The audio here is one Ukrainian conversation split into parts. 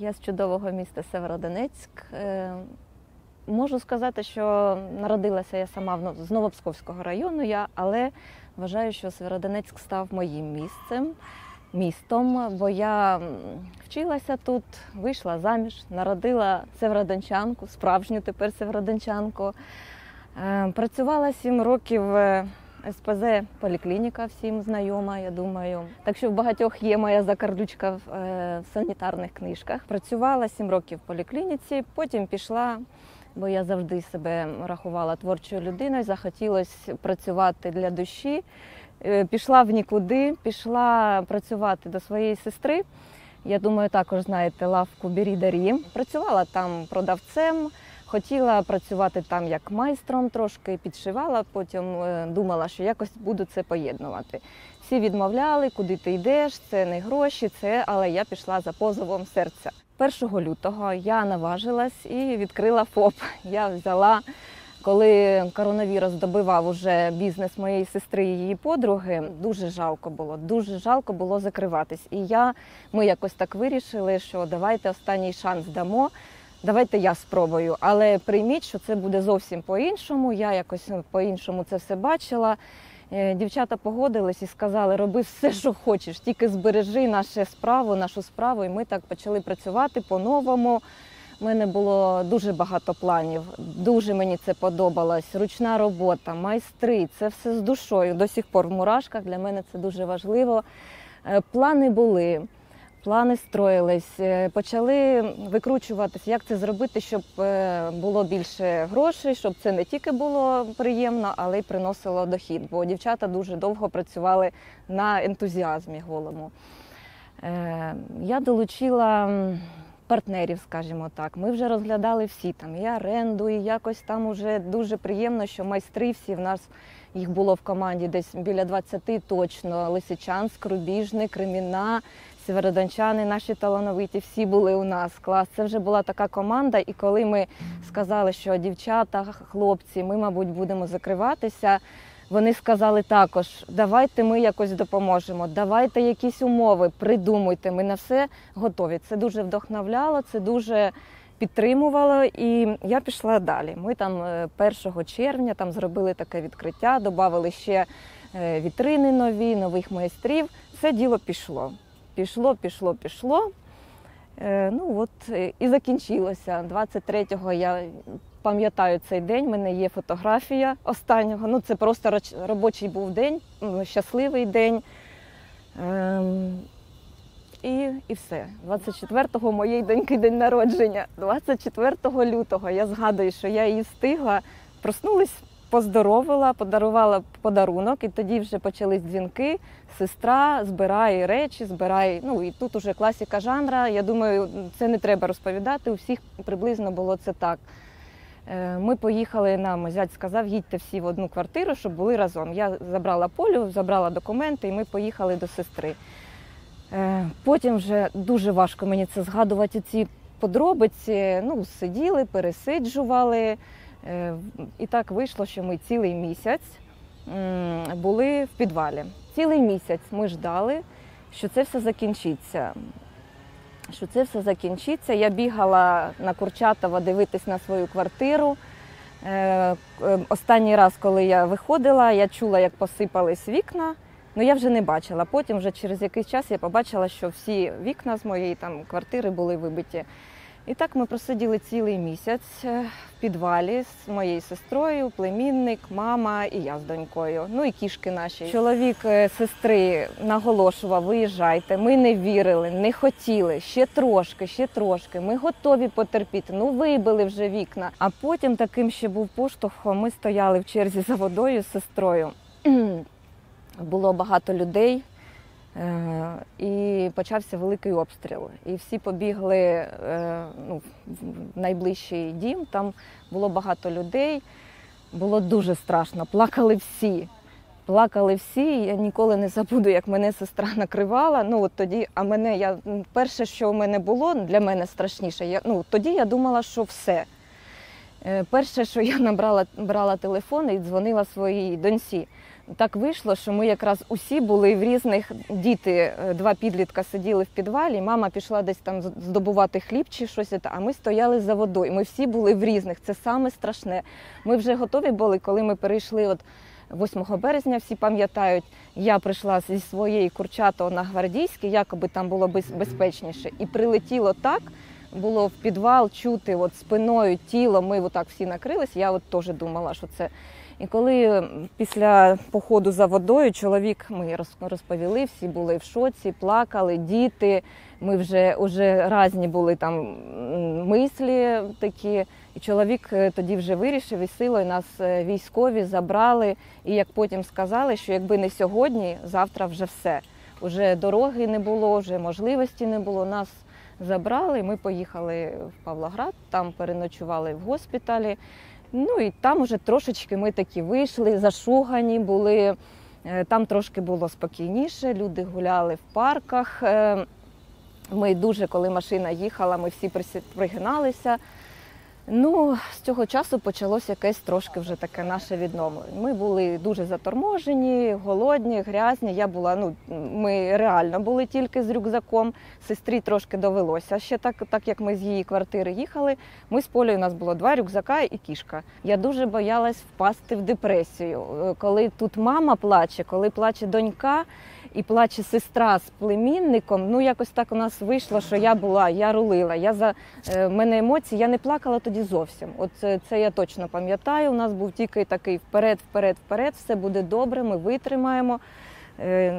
Я з чудового міста Северодонецьк. Е, Можу сказати, що народилася я сама з Новопсковського району, але вважаю, що Северодонецьк став моїм місцем, містом, бо я вчилася тут, вийшла заміж, народила северодончанку, справжню тепер северодончанку. Е, Працювала сім років в СПЗ поліклініка, всім знайома, я думаю. Так що в багатьох є моя закарлючка в, е, в санітарних книжках. Працювала сім років в поліклініці, потім пішла, бо я завжди себе рахувала творчою людиною. Захотілося працювати для душі. Е, Пішла в нікуди, пішла працювати до своєї сестри. Я думаю, також знаєте лавку Бері Дарі. Працювала там продавцем. Хотіла працювати там як майстром, трошки підшивала, потім е, думала, що якось буду це поєднувати. Всі відмовляли, куди ти йдеш, це не гроші, це, але я пішла за позовом серця. 1 лютого я наважилась і відкрила ФОП. Я взяла, коли коронавірус добивав уже бізнес моєї сестри і її подруги, дуже жалко було, дуже жалко було закриватись. І я, ми якось так вирішили, що давайте останній шанс дамо. Давайте я спробую, але прийміть, що це буде зовсім по-іншому. Я якось ну, по-іншому це все бачила. Е, Дівчата погодились і сказали, роби все, що хочеш, тільки збережи нашу справу, нашу справу. І ми так почали працювати по-новому. У мене було дуже багато планів. Дуже мені це подобалось. Ручна робота, майстри, це все з душою. До сих пор в мурашках. Для мене це дуже важливо. Е, Плани були. Плани строїлись, е, почали викручуватися, як це зробити, щоб е, було більше грошей, щоб це не тільки було приємно, але й приносило дохід. Бо дівчата дуже довго працювали на ентузіазмі голому. Е, Я долучила партнерів, скажімо так. Ми вже розглядали всі там і оренду, і якось там уже дуже приємно, що майстри всі в нас їх було в команді десь біля 20 точно. Лисичанськ, Рубіжник, Креміна, Северодончани, наші талановиті, всі були у нас. Клас. Це вже була така команда. І коли ми сказали, що дівчата, хлопці, ми, мабуть, будемо закриватися. Вони сказали також: давайте ми якось допоможемо, давайте якісь умови, придумуйте. Ми на все готові. Це дуже вдохновляло, це дуже підтримувало. І я пішла далі. Ми там е, 1 червня там зробили таке відкриття, додали ще е, вітрини нові, нових майстрів. Все діло пішло. Пішло, пішло, пішло. Е, Ну от е, і закінчилося. 23-го я пам'ятаю цей день. в мене є фотографія останнього. Ну це просто робочий був день, щасливий день. Ем, і, і все. 24-го моєї доньки день народження. 24 лютого я згадую, що я її встигла. Проснулась, поздоровила, подарувала подарунок, і тоді вже почались дзвінки. Сестра збирає речі, збирає. Ну і тут уже класіка жанра. Я думаю, це не треба розповідати. У всіх приблизно було це так. Е, Ми поїхали нам, зять сказав, їдьте всі в одну квартиру, щоб були разом. Я забрала полю, забрала документи, і ми поїхали до сестри. Е, Потім вже дуже важко мені це згадувати ці подробиці. Ну, сиділи, пересиджували. Е, І так вийшло, що ми цілий місяць були в підвалі. Цілий місяць ми ждали, що це все закінчиться. Що це все закінчиться. Я бігала на Курчатова дивитись на свою квартиру. Е, е, Останній раз, коли я виходила, я чула, як посипались вікна. Ну я вже не бачила. Потім, вже через якийсь час, я побачила, що всі вікна з моєї там квартири були вибиті. І так ми просиділи цілий місяць е, в підвалі з моєю сестрою, племінник, мама і я з донькою. Ну і кішки наші. Чоловік е, сестри наголошував: виїжджайте. Ми не вірили, не хотіли. Ще трошки, ще трошки. Ми готові потерпіти. Ну вибили вже вікна. А потім таким ще був поштовхом. Ми стояли в черзі за водою з сестрою. Було багато людей. Е, І почався великий обстріл. І всі побігли е, ну, в найближчий дім. Там було багато людей. Було дуже страшно. Плакали всі. Плакали всі. Я ніколи не забуду, як мене сестра накривала. Ну от тоді, а мене я перше, що в мене було для мене страшніше. Я ну тоді я думала, що все. Е, Перше, що я набрала брала телефон і дзвонила своїй доньці. Так вийшло, що ми якраз усі були в різних діти, е, два підлітка сиділи в підвалі. Мама пішла десь там здобувати хліб чи щось, а ми стояли за водою. Ми всі були в різних. Це саме страшне. Ми вже готові були, коли ми перейшли. От 8 березня, всі пам'ятають, я прийшла зі своєї Курчатого на Гвардійське, якоби там було без- безпечніше, і прилетіло так. Було в підвал чути от спиною тіло. Ми отак всі накрились. Я от теж думала, що це. І коли після походу за водою чоловік ми розповіли, всі були в шоці, плакали, діти. Ми вже уже разні були там мислі такі. І чоловік е, тоді вже вирішив і силою нас е, військові забрали. І як потім сказали, що якби не сьогодні, завтра вже все. Уже дороги не було, вже можливості не було. Нас забрали. Ми поїхали в Павлоград, там переночували в госпіталі. Ну і там уже трошечки ми такі вийшли, зашугані були. Е, Там трошки було спокійніше, люди гуляли в парках. Е, Ми дуже, коли машина їхала, ми всі пригиналися. Ну, з цього часу почалося якесь трошки вже таке наше відновлення. Ми були дуже заторможені, голодні, грязні. Я була, ну, ми реально були тільки з рюкзаком. Сестрі трошки довелося. Ще так, так як ми з її квартири їхали, ми з Полею, у нас було два рюкзака і кішка. Я дуже боялась впасти в депресію. Е, Коли тут мама плаче, коли плаче донька і плаче сестра з племінником. Ну якось так у нас вийшло, що я була, я рулила. Я за е, мене емоції, я не плакала тоді зовсім. От це, це я точно пам'ятаю. У нас був тільки такий вперед, вперед, вперед, все буде добре, ми витримаємо. Е,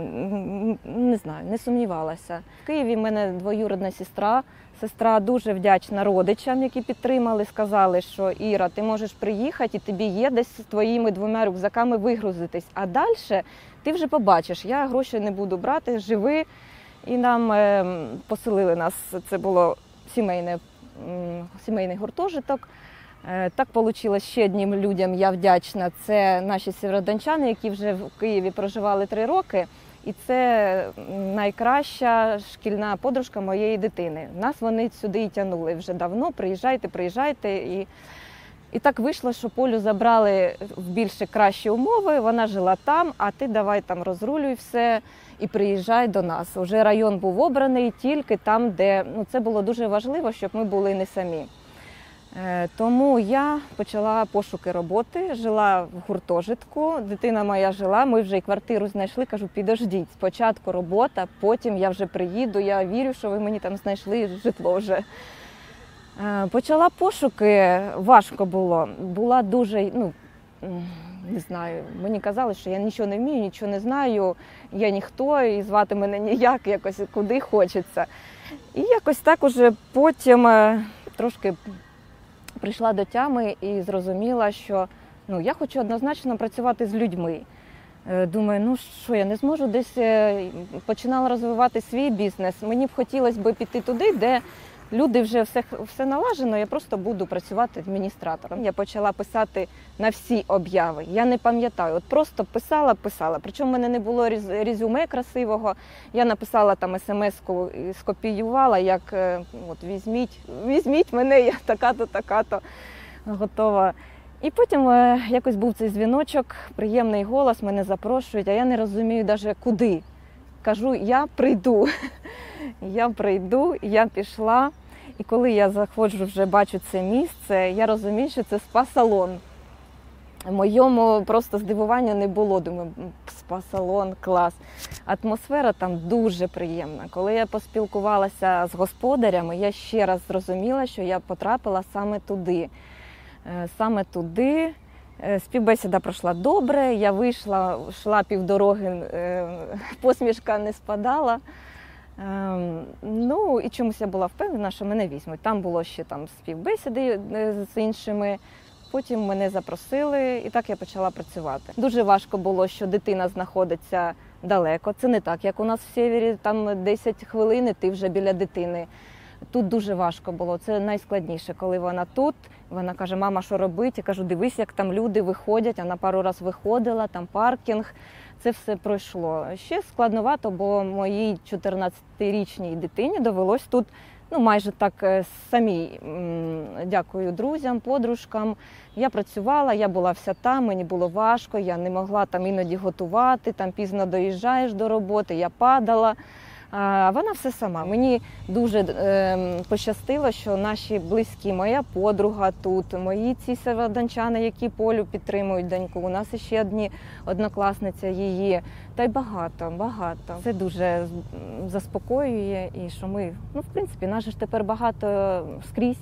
Не знаю, не сумнівалася. В Києві в мене двоюродна сестра. Сестра дуже вдячна родичам, які підтримали, сказали, що Іра, ти можеш приїхати, і тобі є десь з твоїми двома рюкзаками вигрузитись. А далі ти вже побачиш, я гроші не буду брати, живи. І нам е, поселили нас. Це було сімейне, сімейний гуртожиток. Е, Так вийшло ще одним людям. Я вдячна. Це наші сєвєродончани, які вже в Києві проживали три роки. І це найкраща шкільна подружка моєї дитини. Нас вони сюди і тягнули вже давно. Приїжджайте, приїжджайте. І, і так вийшло, що Полю забрали в більше кращі умови. Вона жила там, а ти давай там розрулюй все і приїжджай до нас. Уже район був обраний тільки там, де ну це було дуже важливо, щоб ми були не самі. Е, Тому я почала пошуки роботи, жила в гуртожитку. Дитина моя жила. Ми вже і квартиру знайшли. Кажу, підождіть. Спочатку робота, потім я вже приїду. Я вірю, що ви мені там знайшли житло вже. Е, Почала пошуки, важко було. Була дуже, ну не знаю, мені казали, що я нічого не вмію, нічого не знаю, я ніхто, і звати мене ніяк, якось куди хочеться. І якось так уже потім е, трошки прийшла до тями і зрозуміла, що ну, я хочу однозначно працювати з людьми. Е, Думаю, ну що я не зможу десь е, починала розвивати свій бізнес. Мені б хотілося б піти туди, де люди вже все, все налажено, я просто буду працювати адміністратором. Я почала писати на всі обяви. Я не пам'ятаю, от просто писала, писала. Причому в мене не було рез- резюме красивого. Я написала там смс-ку скопіювала, як е, от візьміть, візьміть мене, я така-то, така-то готова. І потім е, якось був цей дзвіночок, приємний голос, мене запрошують, а я не розумію навіть куди. Кажу, я прийду. Я прийду, я пішла. І коли я заходжу, вже бачу це місце, я розумію, що це спа-салон. Моєму просто здивування не було. Думаю, спа-салон, клас. Атмосфера там дуже приємна. Коли я поспілкувалася з господарями, я ще раз зрозуміла, що я потрапила саме туди. Е, Саме туди. Е, Співбесіда пройшла добре. Я вийшла, йшла півдороги, е, посмішка не спадала. Ем, Ну і чомусь я була впевнена, що мене візьмуть. Там було ще там співбесіди е, з іншими. Потім мене запросили, і так я почала працювати. Дуже важко було, що дитина знаходиться далеко. Це не так, як у нас в севері, там 10 хвилин, і ти вже біля дитини. Тут дуже важко було. Це найскладніше, коли вона тут. Вона каже: Мама, що робити? Я кажу, дивись, як там люди виходять. Вона пару разів виходила, там паркінг. Це все пройшло. Ще складновато, бо моїй 14-річній дитині довелось тут ну майже так е, самі. Дякую друзям, подружкам. Я працювала, я була вся там, мені було важко, я не могла там іноді готувати, там пізно доїжджаєш до роботи, я падала. А вона все сама. Мені дуже е, пощастило, що наші близькі, моя подруга тут, мої ці северодончани, які полю підтримують доньку. У нас ще одні однокласниця її. Та й багато, багато. Це дуже заспокоює, і що ми, ну в принципі, нас ж тепер багато скрізь.